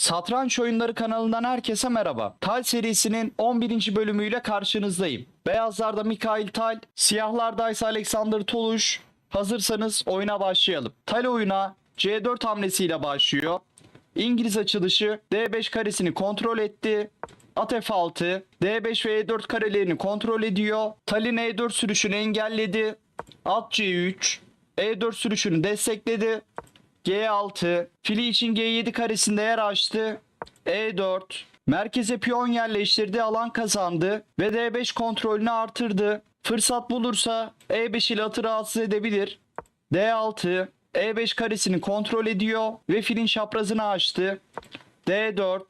Satranç Oyunları kanalından herkese merhaba. Tal serisinin 11. bölümüyle karşınızdayım. Beyazlarda Mikhail Tal, siyahlarda ise Alexander Toluş. Hazırsanız oyuna başlayalım. Tal oyuna C4 hamlesiyle başlıyor. İngiliz açılışı D5 karesini kontrol etti. At F6, D5 ve E4 karelerini kontrol ediyor. Tal'in E4 sürüşünü engelledi. At C3, E4 sürüşünü destekledi. G6, fili için G7 karesinde yer açtı. E4, merkeze piyon yerleştirdi, alan kazandı ve D5 kontrolünü artırdı. Fırsat bulursa E5 ile atı rahatsız edebilir. D6, E5 karesini kontrol ediyor ve filin çaprazını açtı. D4,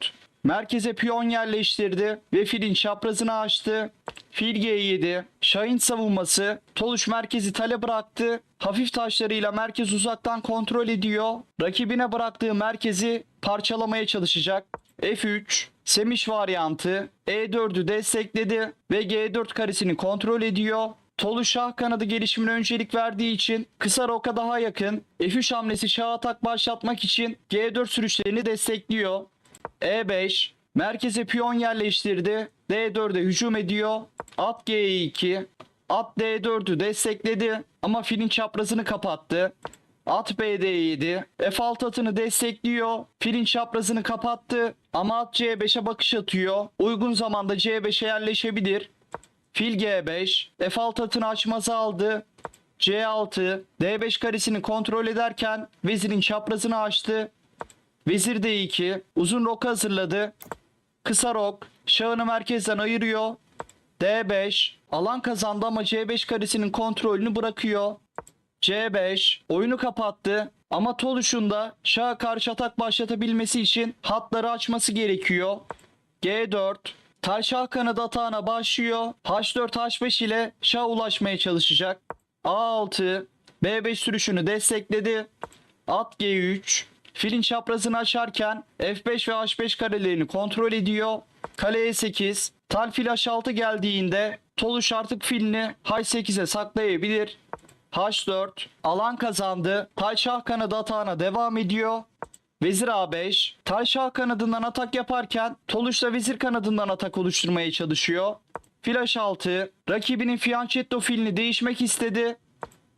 merkeze piyon yerleştirdi ve filin çaprazını açtı. Fil G7, Şahin savunması, Toluş merkezi tale bıraktı. Hafif taşlarıyla merkez uzaktan kontrol ediyor. Rakibine bıraktığı merkezi parçalamaya çalışacak. F3, Semiş varyantı, E4'ü destekledi ve G4 karesini kontrol ediyor. Tolu şah kanadı gelişimine öncelik verdiği için kısa roka daha yakın. F3 hamlesi şah atak başlatmak için G4 sürüşlerini destekliyor. E5 merkeze piyon yerleştirdi. D4'e hücum ediyor. At G2 At D4'ü destekledi ama filin çaprazını kapattı. At BD7 F6 atını destekliyor. Filin çaprazını kapattı ama at C5'e bakış atıyor. Uygun zamanda C5'e yerleşebilir. Fil G5 F6 atını açmazı aldı. C6 D5 karesini kontrol ederken vezirin çaprazını açtı. Vezir D2 uzun rok hazırladı. Kısa rok şahını merkezden ayırıyor. D5 alan kazandı ama C5 karesinin kontrolünü bırakıyor. C5 oyunu kapattı ama Toluş'un şaha karşı atak başlatabilmesi için hatları açması gerekiyor. G4 Tal şah kanadı atağına başlıyor. H4 H5 ile şah ulaşmaya çalışacak. A6 B5 sürüşünü destekledi. At G3 Filin çaprazını açarken F5 ve H5 karelerini kontrol ediyor. Kale E8 Tal fil H6 geldiğinde Toluş artık filini H8'e saklayabilir. H4 alan kazandı. Tal şah kanadı atağına devam ediyor. Vezir A5 Tal şah kanadından atak yaparken Toluş da vezir kanadından atak oluşturmaya çalışıyor. Fil H6 rakibinin fianchetto filini değişmek istedi.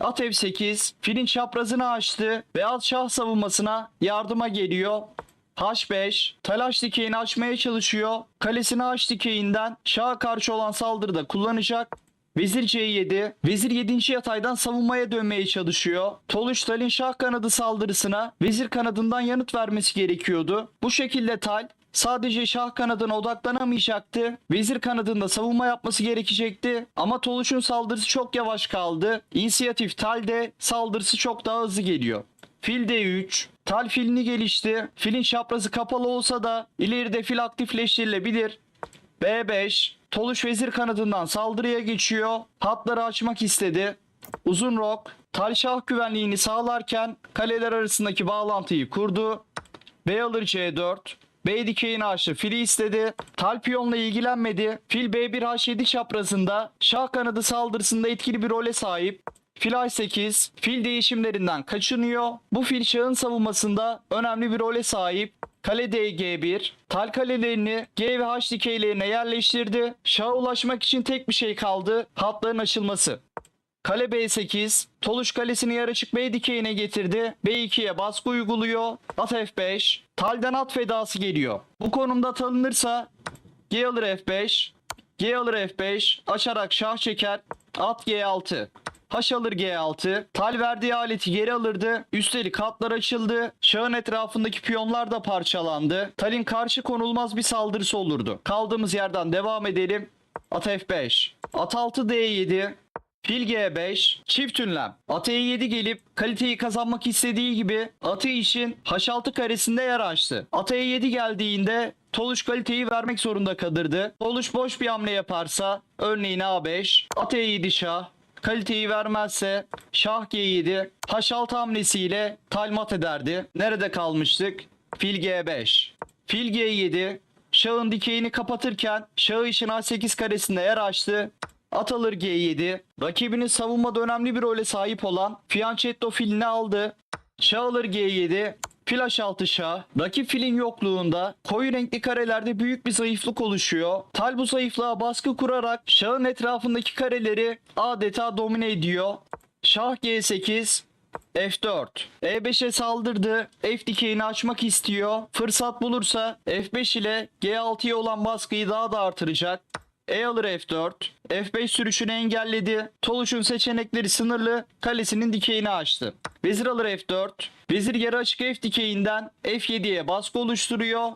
At F8 filin çaprazını açtı at şah savunmasına yardıma geliyor. H5 talaş dikeyini açmaya çalışıyor. Kalesini H dikeyinden şaha karşı olan saldırıda kullanacak. Vezir C7, vezir 7. yataydan savunmaya dönmeye çalışıyor. Toluş Tal'in şah kanadı saldırısına vezir kanadından yanıt vermesi gerekiyordu. Bu şekilde Tal sadece şah kanadına odaklanamayacaktı. Vezir kanadında savunma yapması gerekecekti. Ama Toluş'un saldırısı çok yavaş kaldı. İnisiyatif Tal'de saldırısı çok daha hızlı geliyor. Fil D3. Tal filini gelişti. Filin çaprazı kapalı olsa da ileride fil aktifleştirilebilir. B5. Toluş vezir kanadından saldırıya geçiyor. Hatları açmak istedi. Uzun rok. Tal şah güvenliğini sağlarken kaleler arasındaki bağlantıyı kurdu. B alır C4. B dikeyini açtı. Fili istedi. Tal piyonla ilgilenmedi. Fil B1 H7 çaprazında şah kanadı saldırısında etkili bir role sahip. Fil A8 fil değişimlerinden kaçınıyor. Bu fil şahın savunmasında önemli bir role sahip. Kale DG1 tal kalelerini G ve H dikeylerine yerleştirdi. Şaha ulaşmak için tek bir şey kaldı. Hatların açılması. Kale B8 Toluş kalesini yarıçık B dikeyine getirdi. B2'ye baskı uyguluyor. At F5 Tal'den at fedası geliyor. Bu konumda tanınırsa G alır F5 G alır F5 açarak şah çeker. At G6 H alır G6. Tal verdiği aleti geri alırdı. Üstelik hatlar açıldı. Şahın etrafındaki piyonlar da parçalandı. Tal'in karşı konulmaz bir saldırısı olurdu. Kaldığımız yerden devam edelim. At F5. At 6 D7. Fil G5, çift ünlem. At E7 gelip kaliteyi kazanmak istediği gibi atı için H6 karesinde yer açtı. At E7 geldiğinde Toluş kaliteyi vermek zorunda kalırdı. Toluş boş bir hamle yaparsa örneğin A5, at E7 şah, kaliteyi vermezse şah G7, H6 hamlesiyle talmat ederdi. Nerede kalmıştık? Fil G5. Fil G7, şahın dikeyini kapatırken şahı için A8 karesinde yer açtı. At alır G7. Rakibinin savunmada önemli bir role sahip olan Fianchetto filini aldı. Şah alır G7. Flash altı şah. Rakip filin yokluğunda koyu renkli karelerde büyük bir zayıflık oluşuyor. Tal bu zayıflığa baskı kurarak şahın etrafındaki kareleri adeta domine ediyor. Şah G8 F4 E5'e saldırdı. F dikeyini açmak istiyor. Fırsat bulursa F5 ile G6'ya olan baskıyı daha da artıracak. E alır F4. F5 sürüşünü engelledi. Toluş'un seçenekleri sınırlı. Kalesinin dikeyini açtı. Vezir alır F4. Vezir yarı açık F dikeyinden F7'ye baskı oluşturuyor.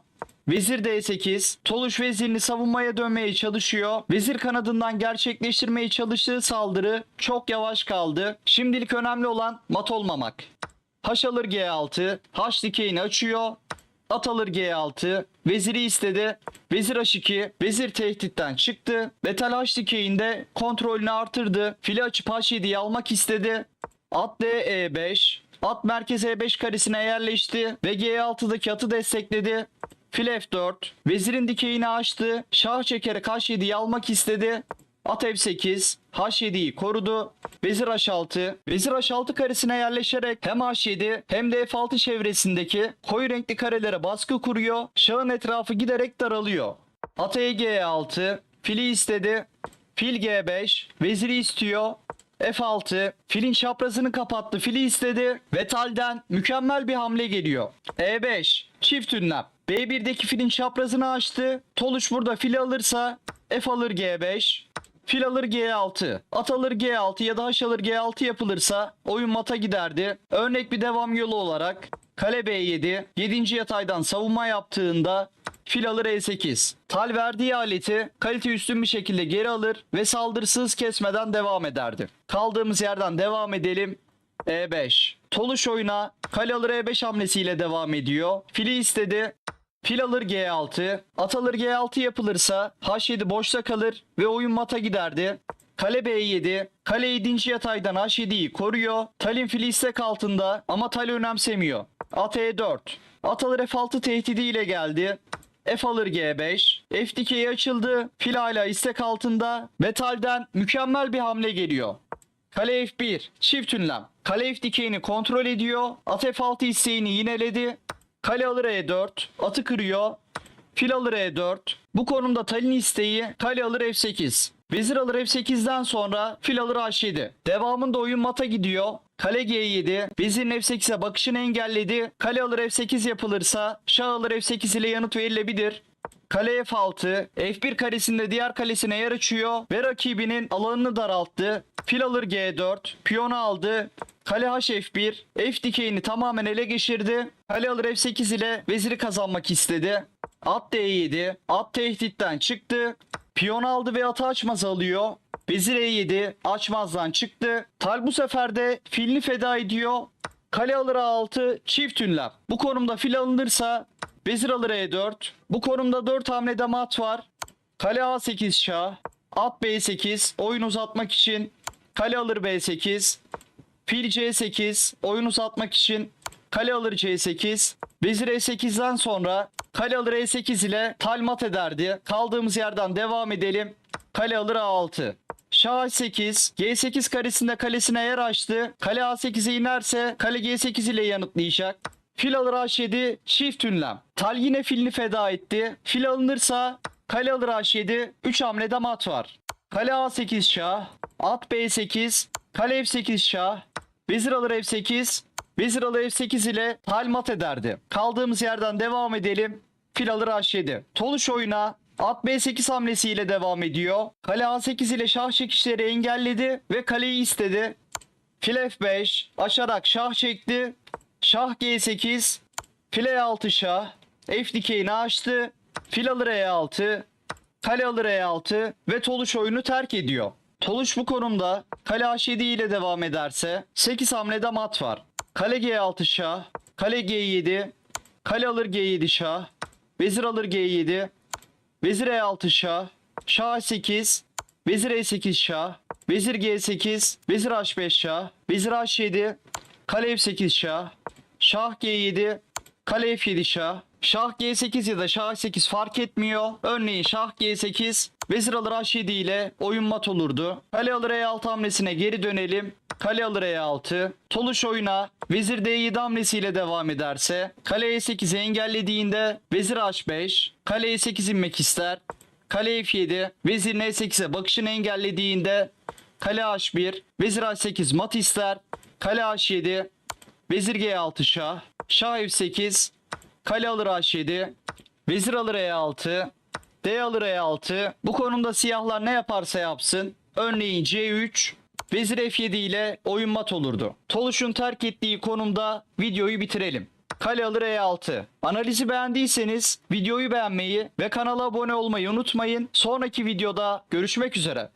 Vezir D8. Toluş vezirini savunmaya dönmeye çalışıyor. Vezir kanadından gerçekleştirmeye çalıştığı saldırı çok yavaş kaldı. Şimdilik önemli olan mat olmamak. H alır G6. H dikeyini açıyor. At alır G6. Veziri istedi. Vezir H2. Vezir tehditten çıktı. Metal H dikeyinde kontrolünü artırdı. Fili açıp H7'yi almak istedi. At D E5. At merkez E5 karesine yerleşti ve G6'daki atı destekledi. Fil F4. Vezirin dikeyini açtı. Şah çekerek H7'yi almak istedi. At F8. H7'yi korudu. Vezir H6. Vezir H6 karesine yerleşerek hem H7 hem de F6 çevresindeki koyu renkli karelere baskı kuruyor. Şahın etrafı giderek daralıyor. At E G6. Fili istedi. Fil G5. Veziri istiyor. F6. Filin çaprazını kapattı. Fili istedi. Ve talden mükemmel bir hamle geliyor. E5. Çift ünlem. B1'deki filin çaprazını açtı. Toluş burada fili alırsa F alır G5. Fil alır G6. At alır G6 ya da H alır G6 yapılırsa oyun mata giderdi. Örnek bir devam yolu olarak kale B7 7. yataydan savunma yaptığında fil alır E8. Tal verdiği aleti kalite üstün bir şekilde geri alır ve saldırısız kesmeden devam ederdi. Kaldığımız yerden devam edelim. E5. Toluş oyuna kale alır E5 hamlesiyle devam ediyor. Fili istedi. Fil alır G6. At alır G6 yapılırsa H7 boşta kalır ve oyun mata giderdi. Kale B7. Kale 7. yataydan H7'yi koruyor. Talin fili istek altında ama Tal önemsemiyor. At E4. At alır F6 tehdidiyle geldi. F alır G5. F dikeyi açıldı. Fil hala istek altında. Ve Tal'den mükemmel bir hamle geliyor. Kale F1 çift ünlem. Kale F dikeyini kontrol ediyor. At F6 isteğini yineledi. Kale alır E4. Atı kırıyor. Fil alır E4. Bu konumda Talin isteği kale alır F8. Vezir alır F8'den sonra fil alır H7. Devamında oyun mata gidiyor. Kale G7. Vezirin F8'e bakışını engelledi. Kale alır F8 yapılırsa şah alır F8 ile yanıt verilebilir. Kale F6, F1 karesinde diğer kalesine yer açıyor ve rakibinin alanını daralttı. Fil alır G4, piyonu aldı. Kale H F1, F dikeyini tamamen ele geçirdi. Kale alır F8 ile veziri kazanmak istedi. At D7, at tehditten çıktı. Piyon aldı ve atı açmaz alıyor. Vezir E7 açmazdan çıktı. Tal bu sefer de filini feda ediyor. Kale alır A6 çift ünlem. Bu konumda fil alınırsa vezir alır E4. Bu konumda 4 hamlede mat var. Kale A8 şah. At B8 oyun uzatmak için. Kale alır B8. Fil C8 oyun uzatmak için. Kale alır C8. Vezir E8'den sonra kale alır E8 ile tal mat ederdi. Kaldığımız yerden devam edelim. Kale alır A6. Şah 8, G8 karesinde kalesine yer açtı. Kale A8'e inerse kale G8 ile yanıtlayacak. Fil alır H7, çift ünlem. Tal yine filini feda etti. Fil alınırsa kale alır H7, 3 hamlede mat var. Kale A8 şah, at B8, kale F8 şah, vezir alır F8, vezir alır F8 ile tal mat ederdi. Kaldığımız yerden devam edelim. Fil alır H7. Toluş oyuna At B8 hamlesiyle devam ediyor. Kale A8 ile şah çekişleri engelledi ve kaleyi istedi. Fil F5 açarak şah çekti. Şah G8 fil E6 şah. F dikeyini açtı. Fil alır E6. Kale alır E6 ve Toluş oyunu terk ediyor. Toluş bu konumda kale H7 ile devam ederse 8 hamlede mat var. Kale G6 şah. Kale G7. Kale alır G7 şah. Vezir alır G7. Vezir E6 şah. Şah 8. Vezir E8 şah. Vezir G8. Vezir H5 şah. Vezir H7. Kale F8 şah. Şah G7. Kale F7 şah. Şah G8 ya da Şah 8 fark etmiyor. Örneğin Şah G8 Vezir alır H7 ile oyun mat olurdu. Kale alır E6 hamlesine geri dönelim. Kale alır E6. Toluş oyuna Vezir D7 hamlesiyle devam ederse Kale E8'i engellediğinde Vezir H5 Kale E8 inmek ister. Kale F7 Vezir N8'e bakışını engellediğinde Kale H1 Vezir H8 mat ister. Kale H7 Vezir G6 şah. Şah F8. Kale alır H7. Vezir alır E6. D alır E6. Bu konumda siyahlar ne yaparsa yapsın. Örneğin C3. Vezir F7 ile oyun mat olurdu. Toluş'un terk ettiği konumda videoyu bitirelim. Kale alır E6. Analizi beğendiyseniz videoyu beğenmeyi ve kanala abone olmayı unutmayın. Sonraki videoda görüşmek üzere.